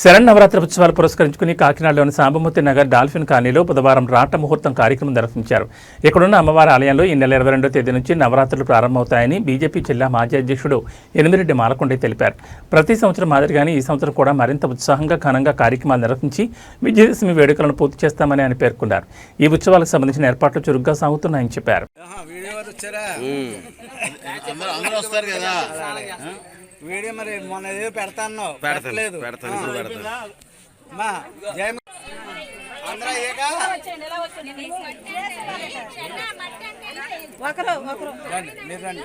శరన్నవరాత్రి ఉత్సవాలు పురస్కరించుకుని కాకినాడలోని సాంబమూర్తి నగర్ డాల్ఫిన్ కాలనీలో బుధవారం రాట ముహూర్తం కార్యక్రమం నిర్వహించారు. ఇక్కడున్న అమ్మవారి ఆలయంలో ఈ నెల ఇరవై రెండో తేదీ నుంచి నవరాత్రులు ప్రారంభమవుతాయని బీజేపీ జిల్లా మాజీ అధ్యక్షుడు ఎనిమిరెడ్డి మాలకొండే తెలిపారు. ప్రతి సంవత్సరం మాదిరిగానే ఈ సంవత్సరం కూడా మరింత ఉత్సాహంగా ఘనంగా కార్యక్రమాలు నిర్వహించి విజయదశమి వేడుకలను పూర్తి చేస్తామని ఆయన పేర్కొన్నారు. ఈ ఉత్సవాలకు సంబంధించిన ఏర్పాట్లు చురుగ్గా సాగుతున్నాయని చెప్పారు. ఆహా, వీడియో మరి మొన్న ఏదో పెడతాను పెట్టలేదు. మా జయ ఒకరు ఒకరు. మీరు రండి.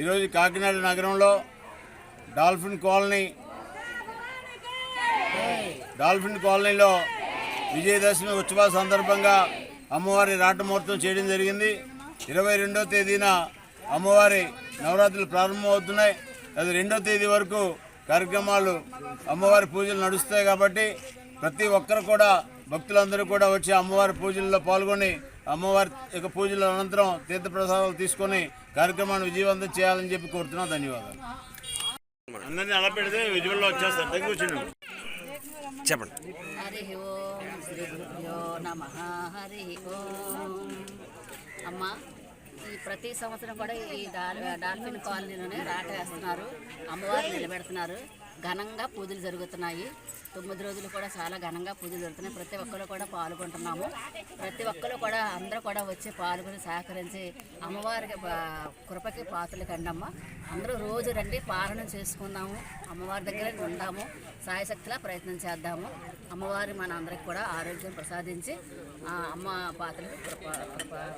ఈరోజు కాకినాడ నగరంలో డాల్ఫిన్ కాలనీ డాల్ఫిన్ కాలనీలో విజయదశమి ఉత్సవాల సందర్భంగా అమ్మవారి రాటముహూర్తం చేయడం జరిగింది. ఇరవై రెండో తేదీన అమ్మవారి నవరాత్రులు ప్రారంభమవుతున్నాయి. అది రెండో తేదీ వరకు కార్యక్రమాలు అమ్మవారి పూజలు నడుస్తాయి కాబట్టి ప్రతి ఒక్కరు కూడా భక్తులందరూ కూడా వచ్చి అమ్మవారి పూజల్లో పాల్గొని అమ్మవారి యొక్క పూజల అనంతరం తీర్థప్రసాదాలు తీసుకొని కార్యక్రమాన్ని విజయవంతం చేయాలని చెప్పి కోరుతున్నాం. ధన్యవాదాలు. అందరినీ అలా పెడితే విజువల్లో వచ్చేస్తారు. దగ్గర కూర్చున్నాం చెప్పండి. హరి ఓం శ్రీ గురుభ్యో నమ. హరి ఓం. అమ్మ. ఈ ప్రతి సంవత్సరం కూడా ఈ డాల్ఫిన్ కాలనీలోనే రాట వేస్తున్నారు. అమ్మవారు నిలబెడుతున్నారు. ఘనంగా పూజలు జరుగుతున్నాయి. తొమ్మిది రోజులు కూడా చాలా ఘనంగా పూజలు జరుగుతున్నాయి. ప్రతి ఒక్కరు కూడా పాల్గొంటున్నాము. ప్రతి ఒక్కరు కూడా అందరూ కూడా వచ్చి పాల్గొని సహకరించి అమ్మవారికి పా- కృపకి పాత్రలు కండమ్మ. అందరూ రోజు రండి పాలన చేసుకుందాము. అమ్మవారి దగ్గర ఉందాము. సాయశక్తిలా ప్రయత్నం చేద్దాము. అమ్మవారి మన అందరికి కూడా ఆరోగ్యం ప్రసాదించి అమ్మ పాత్రలకు కృప కృప